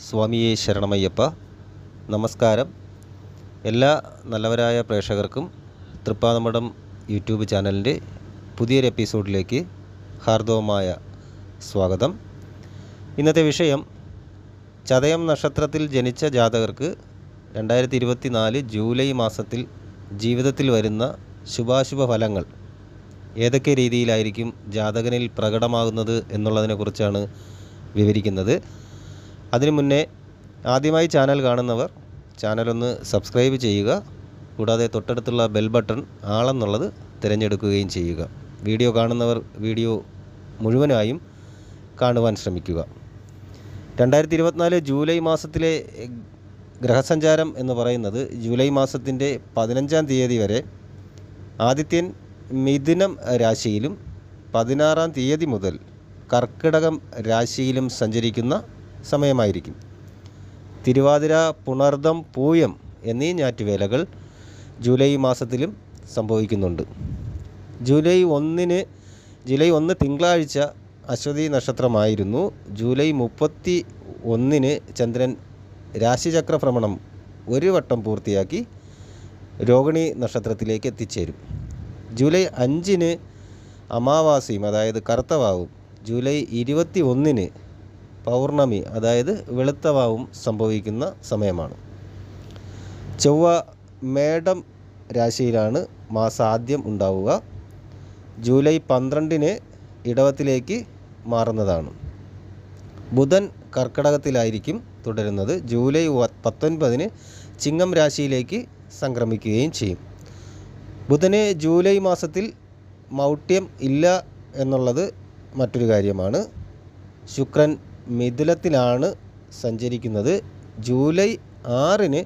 സ്വാമിയെ ശരണമയ്യപ്പ. നമസ്കാരം. എല്ലാ നല്ലവരായ പ്രേക്ഷകർക്കും തൃപ്പാതമഠം യൂട്യൂബ് ചാനലിന്റെ പുതിയൊരു എപ്പിസോഡിലേക്ക് ഹാർദവമായ സ്വാഗതം. ഇന്നത്തെ വിഷയം ചതയം നക്ഷത്രത്തിൽ ജനിച്ച ജാതകർക്ക് രണ്ടായിരത്തി ഇരുപത്തി നാല് ജൂലൈ മാസത്തിൽ ജീവിതത്തിൽ വരുന്ന ശുഭാശുഭ ഫലങ്ങൾ ഏതൊക്കെ രീതിയിലായിരിക്കും ജാതകനിൽ പ്രകടമാകുന്നത് എന്നുള്ളതിനെക്കുറിച്ചാണ് വിവരിക്കുന്നത്. അതിനു മുന്നേ ആദ്യമായി ചാനൽ കാണുന്നവർ ചാനലൊന്ന് സബ്സ്ക്രൈബ് ചെയ്യുക. കൂടാതെ തൊട്ടടുത്തുള്ള ബെൽ ബട്ടൺ ആളെന്നുള്ളത് തിരഞ്ഞെടുക്കുകയും ചെയ്യുക. വീഡിയോ കാണുന്നവർ വീഡിയോ മുഴുവനായും കാണുവാൻ ശ്രമിക്കുക. രണ്ടായിരത്തി ഇരുപത്തിനാല് ജൂലൈ മാസത്തിലെ ഗ്രഹസഞ്ചാരം എന്ന് പറയുന്നത് ജൂലൈ മാസത്തിന്റെ പതിനഞ്ചാം തീയതി വരെ ആദിത്യൻ മിഥുനം രാശിയിലും പതിനാറാം തീയതി മുതൽ കർക്കിടകം രാശിയിലും സഞ്ചരിക്കുന്ന സമയമായിരിക്കും. തിരുവാതിര പുണർദം പൂയം എന്നീ ഞാറ്റുവേലകൾ ജൂലൈ മാസത്തിലും സംഭവിക്കുന്നുണ്ട്. ജൂലൈ ഒന്നിന് ജൂലൈ ഒന്ന് തിങ്കളാഴ്ച അശ്വതി നക്ഷത്രമായിരുന്നു. ജൂലൈ മുപ്പത്തി ഒന്നിന് ചന്ദ്രൻ രാശിചക്ര ഭ്രമണം ഒരു വട്ടം പൂർത്തിയാക്കി രോഹിണി നക്ഷത്രത്തിലേക്ക് എത്തിച്ചേരും. ജൂലൈ അഞ്ചിന് അമാവാസിയും അതായത് കറുത്തവാവും ജൂലൈ ഇരുപത്തി ഒന്നിന് പൗർണമി അതായത് വെളുത്തവാവും സംഭവിക്കുന്ന സമയമാണ്. ചൊവ്വ മേടം രാശിയിലാണ് മാസാദ്യം ഉണ്ടാവുക. ജൂലൈ പന്ത്രണ്ടിന് ഇടവത്തിലേക്ക് മാറുന്നതാണ്. ബുധൻ കർക്കടകത്തിലായിരിക്കും തുടരുന്നത്. ജൂലൈ പത്തൊൻപതിന് ചിങ്ങം രാശിയിലേക്ക് സംക്രമിക്കുകയും ചെയ്യും. ബുധന് ജൂലൈ മാസത്തിൽ മൗഢ്യം ഇല്ല എന്നുള്ളത് മറ്റൊരു കാര്യമാണ്. ശുക്രൻ മിഥുലത്തിലാണ് സഞ്ചരിക്കുന്നത്. ജൂലൈ ആറിന്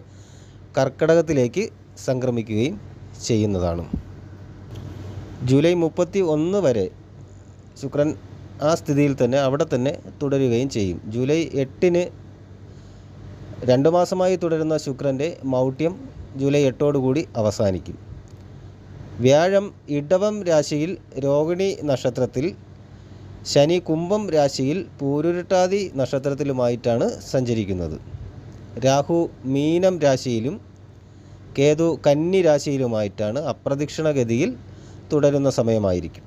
കർക്കിടകത്തിലേക്ക് സംക്രമിക്കുകയും ചെയ്യുന്നതാണ്. ജൂലൈ മുപ്പത്തി ഒന്ന് വരെ ശുക്രൻ ആ സ്ഥിതിയിൽ തന്നെ അവിടെ തന്നെ തുടരുകയും ചെയ്യും. ജൂലൈ എട്ടിന് രണ്ട് മാസമായി തുടരുന്ന ശുക്രന്റെ മൗഢ്യം ജൂലൈ എട്ടോടുകൂടി അവസാനിക്കും. വ്യാഴം ഇടവം രാശിയിൽ രോഹിണി നക്ഷത്രത്തിൽ ശനി കുംഭം രാശിയിൽ പൂരുരുട്ടാതി നക്ഷത്രത്തിലുമായിട്ടാണ് സഞ്ചരിക്കുന്നത്. രാഹു മീനം രാശിയിലും കേതു കന്നി രാശിയിലുമായിട്ടാണ് അപ്രദക്ഷിണഗതിയിൽ തുടരുന്ന സമയമായിരിക്കും.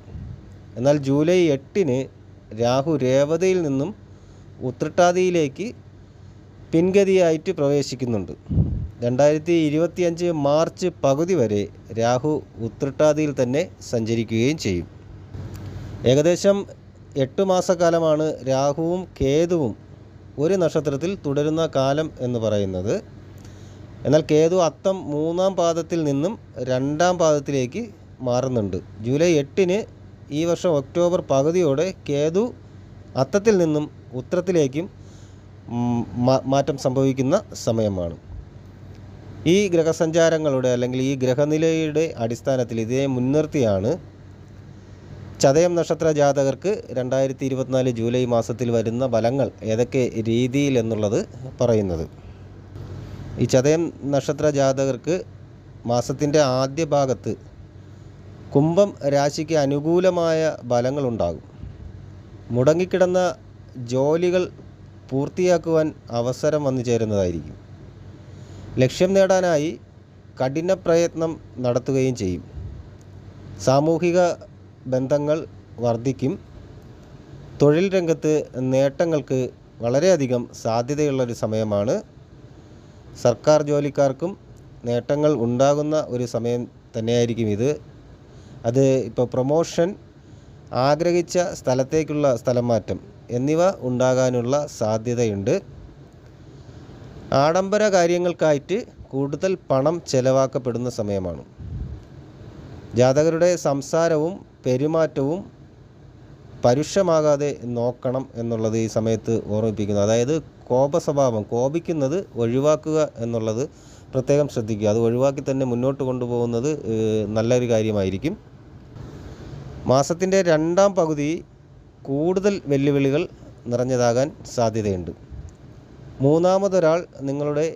എന്നാൽ ജൂലൈ എട്ടിന് രാഹു രേവതയിൽ നിന്നും ഉത്രട്ടാതിയിലേക്ക് പിൻഗതിയായിട്ട് പ്രവേശിക്കുന്നുണ്ട്. രണ്ടായിരത്തി ഇരുപത്തിയഞ്ച് മാർച്ച് പകുതി വരെ രാഹു ഉത്രട്ടാതിയിൽ തന്നെ സഞ്ചരിക്കുകയും ചെയ്യും. ഏകദേശം എട്ട് മാസക്കാലമാണ് രാഹുവും കേതുവും ഒരു നക്ഷത്രത്തിൽ തുടരുന്ന കാലം എന്ന് പറയുന്നത്. എന്നാൽ കേതു അത്തം മൂന്നാം പാദത്തിൽ നിന്നും രണ്ടാം പാദത്തിലേക്ക് മാറുന്നുണ്ട്. ജൂലൈ എട്ടിന് ഈ വർഷം ഒക്ടോബർ പകുതിയോടെ കേതു അത്തത്തിൽ നിന്നും ഉത്തരത്തിലേക്കും മാറ്റം സംഭവിക്കുന്ന സമയമാണ്. ഈ ഗ്രഹസഞ്ചാരങ്ങളുടെ അല്ലെങ്കിൽ ഈ ഗ്രഹനിലയുടെ അടിസ്ഥാനത്തിൽ ഇതേ മുൻനിർത്തിയാണ് ചതയം നക്ഷത്ര ജാതകർക്ക് രണ്ടായിരത്തി ഇരുപത്തിനാല് ജൂലൈ മാസത്തിൽ വരുന്ന ഫലങ്ങൾ ഏതൊക്കെ രീതിയിൽ എന്നുള്ളത് പറയുന്നത്. ഈ ചതയം നക്ഷത്ര ജാതകർക്ക് മാസത്തിന്റെ ആദ്യ ഭാഗത്ത് കുംഭം രാശിക്ക് അനുകൂലമായ ഫലങ്ങളുണ്ടാകും മുടങ്ങിക്കിടന്ന ജോലികൾ പൂർത്തിയാക്കുവാൻ അവസരം വന്നു ചേരുന്നതായിരിക്കും. ലക്ഷ്യം നേടാനായി കഠിന പ്രയത്നം നടത്തുകയും ചെയ്യും. സാമൂഹിക ബന്ധങ്ങൾ വർദ്ധിക്കും തൊഴിൽ രംഗത്ത് നേട്ടങ്ങൾക്ക് വളരെയധികം സാധ്യതയുള്ളൊരു സമയമാണ്. സർക്കാർ ജോലിക്കാർക്കും നേട്ടങ്ങൾ ഉണ്ടാകുന്ന ഒരു സമയം തന്നെയായിരിക്കും ഇത്. അത് ഇപ്പോൾ പ്രൊമോഷൻ ആഗ്രഹിച്ച സ്ഥലത്തേക്കുള്ള സ്ഥലം മാറ്റം എന്നിവ ഉണ്ടാകാനുള്ള സാധ്യതയുണ്ട്. ആഡംബര കാര്യങ്ങൾക്കായിട്ട് കൂടുതൽ പണം ചെലവാക്കപ്പെടുന്ന സമയമാണ്. ജാതകരുടെ സംസാരവും പെരുമാറ്റവും പരുഷമാകാതെ നോക്കണം എന്നുള്ളത് ഈ സമയത്ത് ഓർമ്മിപ്പിക്കുന്നു. അതായത് കോപ സ്വഭാവം കോപിക്കുന്നത് ഒഴിവാക്കുക എന്നുള്ളത് പ്രത്യേകം ശ്രദ്ധിക്കുക. അത് ഒഴിവാക്കി തന്നെ മുന്നോട്ട് കൊണ്ടുപോകുന്നത് നല്ലൊരു കാര്യമായിരിക്കും. മാസത്തിന്റെ രണ്ടാം പകുതി കൂടുതൽ വെല്ലുവിളികൾ നിറഞ്ഞതാകാൻ സാധ്യതയുണ്ട്. മൂന്നാമതൊരാൾ നിങ്ങളുടെ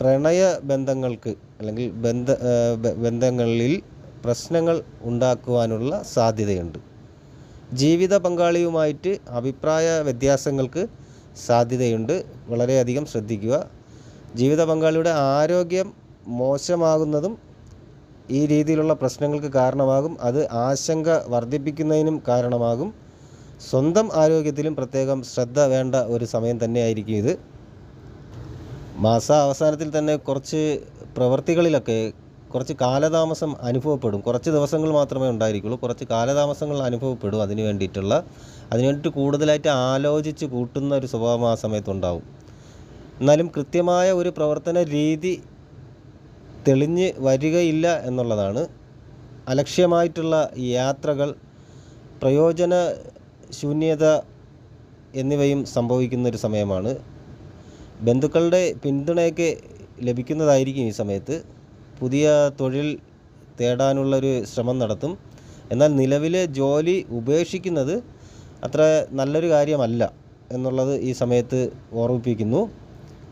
പ്രണയ ബന്ധങ്ങൾക്ക് അല്ലെങ്കിൽ ബന്ധ ബന്ധങ്ങളിൽ പ്രശ്നങ്ങൾ ഉണ്ടാക്കുവാനുള്ള സാധ്യതയുണ്ട്. ജീവിത പങ്കാളിയുമായിട്ട് അഭിപ്രായ വ്യത്യാസങ്ങൾക്ക് സാധ്യതയുണ്ട്. വളരെയധികം ശ്രദ്ധിക്കുക. ജീവിത പങ്കാളിയുടെ ആരോഗ്യം മോശമാകുന്നതും ഈ രീതിയിലുള്ള പ്രശ്നങ്ങൾക്ക് കാരണമാകും. അത് ആശങ്ക വർദ്ധിപ്പിക്കുന്നതിനും കാരണമാകും. സ്വന്തം ആരോഗ്യത്തിലും പ്രത്യേകം ശ്രദ്ധ വേണ്ട ഒരു സമയം തന്നെയായിരിക്കും ഇത്. മാസ അവസാനത്തിൽ തന്നെ കുറച്ച് പ്രവൃത്തികളിലൊക്കെ കുറച്ച് കാലതാമസം അനുഭവപ്പെടും. കുറച്ച് ദിവസങ്ങൾ മാത്രമേ ഉണ്ടായിരിക്കുള്ളൂ. കുറച്ച് കാലതാമസങ്ങൾ അനുഭവപ്പെടും അതിന് വേണ്ടിയിട്ടുള്ള. അതിന് വേണ്ടിയിട്ട് കൂടുതലായിട്ട് ആലോചിച്ച് കൂട്ടുന്ന ഒരു സ്വഭാവം ആ സമയത്തുണ്ടാവും. എന്നാലും കൃത്യമായ ഒരു പ്രവർത്തന രീതി തെളിഞ്ഞ് വരികയില്ല എന്നുള്ളതാണ് അലക്ഷ്യമായിട്ടുള്ള യാത്രകൾ. പ്രയോജന ശൂന്യത എന്നിവയും സംഭവിക്കുന്ന ഒരു സമയമാണ്. ബന്ധുക്കളുടെ പിന്തുണയൊക്കെ ലഭിക്കുന്നതായിരിക്കും ഈ സമയത്ത്. പുതിയ തൊഴിൽ തേടാനുള്ളൊരു ശ്രമം നടത്തും. എന്നാൽ നിലവിലെ ജോലി ഉപേക്ഷിക്കുന്നത് അത്ര നല്ലൊരു കാര്യമല്ല എന്നുള്ളത് ഈ സമയത്ത് ഓർമ്മിപ്പിക്കുന്നു.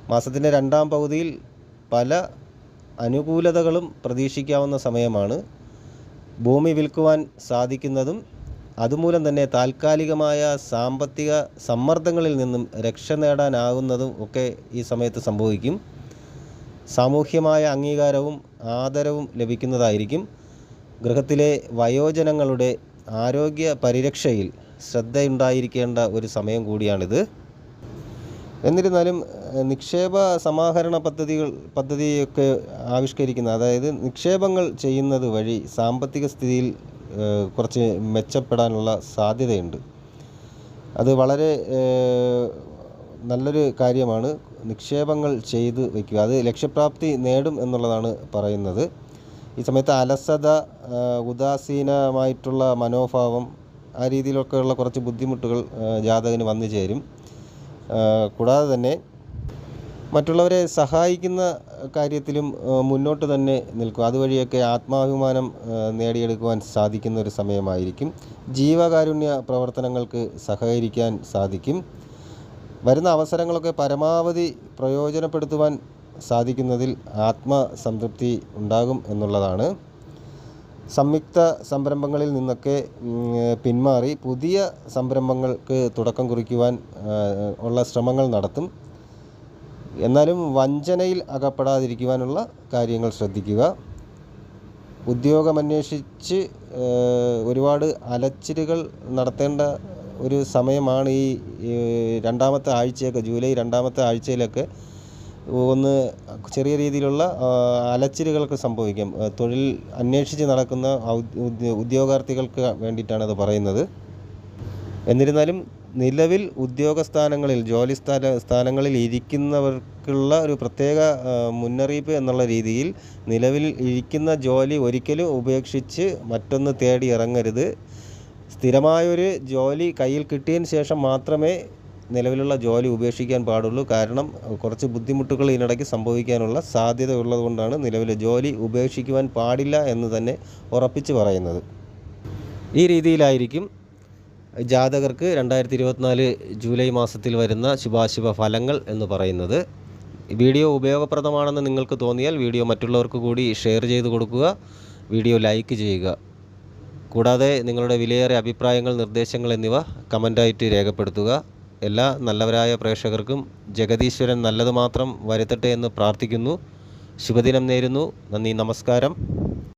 മാസത്തിന്റെ രണ്ടാം പകുതിയിൽ പല അനുകൂലതകളും പ്രതീക്ഷിക്കാവുന്ന സമയമാണ്. ഭൂമി വിൽക്കുവാൻ സാധിക്കുന്നതും അതുമൂലം തന്നെ താൽക്കാലികമായ സാമ്പത്തിക സമ്മർദ്ദങ്ങളിൽ നിന്നും രക്ഷ നേടാനാകുന്നതും ഒക്കെ ഈ സമയത്ത് സംഭവിക്കും. സാമൂഹ്യമായ അംഗീകാരവും ആദരവും ലഭിക്കുന്നതായിരിക്കും. ഗൃഹത്തിലെ വയോജനങ്ങളുടെ ആരോഗ്യ പരിരക്ഷയിൽ ശ്രദ്ധയുണ്ടായിരിക്കേണ്ട ഒരു സമയം കൂടിയാണിത്. എന്നിരുന്നാലും നിക്ഷേപ സമാഹരണ പദ്ധതികൾ പദ്ധതിയൊക്കെ ആവിഷ്കരിക്കുന്ന അതായത് നിക്ഷേപങ്ങൾ ചെയ്യുന്നത് വഴി സാമ്പത്തിക സ്ഥിതിയിൽ കുറച്ച് മെച്ചപ്പെടാനുള്ള സാധ്യതയുണ്ട്. അത് വളരെ നല്ലൊരു കാര്യമാണ്. നിക്ഷേപങ്ങൾ ചെയ്തു വയ്ക്കുക. അത് ലക്ഷ്യപ്രാപ്തി നേടും എന്നുള്ളതാണ് പറയുന്നത്. ഈ സമയത്ത് അലസത ഉദാസീനമായിട്ടുള്ള മനോഭാവം ആ രീതിയിലൊക്കെയുള്ള കുറച്ച് ബുദ്ധിമുട്ടുകൾ ജാതകന് വന്നു ചേരും. കൂടാതെ തന്നെ മറ്റുള്ളവരെ സഹായിക്കുന്ന കാര്യത്തിലും മുന്നോട്ട് തന്നെ നിൽക്കും. അതുവഴിയൊക്കെ ആത്മാഭിമാനം നേടിയെടുക്കുവാൻ സാധിക്കുന്ന ഒരു സമയമായിരിക്കും. ജീവകാരുണ്യ പ്രവർത്തനങ്ങൾക്ക് സഹകരിക്കാൻ സാധിക്കും. വരുന്ന അവസരങ്ങളൊക്കെ പരമാവധി പ്രയോജനപ്പെടുത്തുവാൻ സാധിക്കുന്നതിൽ ആത്മസംതൃപ്തി ഉണ്ടാകും എന്നുള്ളതാണ്. സംയുക്ത സംരംഭങ്ങളിൽ നിന്നൊക്കെ പിന്മാറി പുതിയ സംരംഭങ്ങൾക്ക് തുടക്കം കുറിക്കുവാൻ ഉള്ള ശ്രമങ്ങൾ നടത്തും. എന്നാലും വഞ്ചനയിൽ അകപ്പെടാതിരിക്കുവാനുള്ള കാര്യങ്ങൾ ശ്രദ്ധിക്കുക. ഉദ്യോഗമന്വേഷിച്ച് ഒരുപാട് അലച്ചിലുകൾ നടത്തേണ്ട ഒരു സമയമാണ് ഈ രണ്ടാമത്തെ ആഴ്ചയൊക്കെ ജൂലൈ രണ്ടാമത്തെ ആഴ്ചയിലൊക്കെ ഒന്ന് ചെറിയ രീതിയിലുള്ള അലച്ചിലുകളൊക്കെ സംഭവിക്കാം. തൊഴിൽ അന്വേഷിച്ച് നടക്കുന്ന ഉദ്യോഗാർത്ഥികൾക്ക് വേണ്ടിയിട്ടാണ് അത് പറയുന്നത്. എന്നിരുന്നാലും നിലവിൽ ഉദ്യോഗസ്ഥാനങ്ങളിൽ ജോലി സ്ഥാന സ്ഥാനങ്ങളിൽ ഇരിക്കുന്നവർക്കുള്ള ഒരു പ്രത്യേക മുന്നറിയിപ്പ് എന്നുള്ള രീതിയിൽ നിലവിൽ ഇരിക്കുന്ന ജോലി ഒരിക്കലും ഉപേക്ഷിച്ച് മറ്റൊന്ന് തേടി ഇറങ്ങരുത് സ്ഥിരമായൊരു ജോലി കയ്യിൽ കിട്ടിയതിന് ശേഷം മാത്രമേ നിലവിലുള്ള ജോലി ഉപേക്ഷിക്കാൻ പാടുള്ളൂ. കാരണം കുറച്ച് ബുദ്ധിമുട്ടുകൾ ഇതിനിടയ്ക്ക് സംഭവിക്കാനുള്ള സാധ്യത ഉള്ളതുകൊണ്ടാണ് നിലവിലെ ജോലി ഉപേക്ഷിക്കുവാൻ പാടില്ല എന്ന് തന്നെ ഉറപ്പിച്ച് പറയുന്നത്. ഈ രീതിയിലായിരിക്കും ജാതകർക്ക് രണ്ടായിരത്തി ഇരുപത്തിനാല് ജൂലൈ മാസത്തിൽ വരുന്ന ശുഭാശുഭ ഫലങ്ങൾ എന്ന് പറയുന്നത്. വീഡിയോ ഉപയോഗപ്രദമാണെന്ന് നിങ്ങൾക്ക് തോന്നിയാൽ വീഡിയോ മറ്റുള്ളവർക്ക് കൂടി ഷെയർ ചെയ്ത് കൊടുക്കുക. വീഡിയോ ലൈക്ക് ചെയ്യുക. കൂടാതെ നിങ്ങളുടെ വിലയേറിയ അഭിപ്രായങ്ങൾ നിർദ്ദേശങ്ങൾ എന്നിവ കമന്റായിട്ട് രേഖപ്പെടുത്തുക. എല്ലാ നല്ലവരായ പ്രേക്ഷകർക്കും ജഗതീശ്വരൻ നല്ലത് മാത്രം വരുത്തട്ടെ എന്ന് പ്രാർത്ഥിക്കുന്നു. ശുഭദിനം നേരുന്നു. നന്ദി നമസ്കാരം.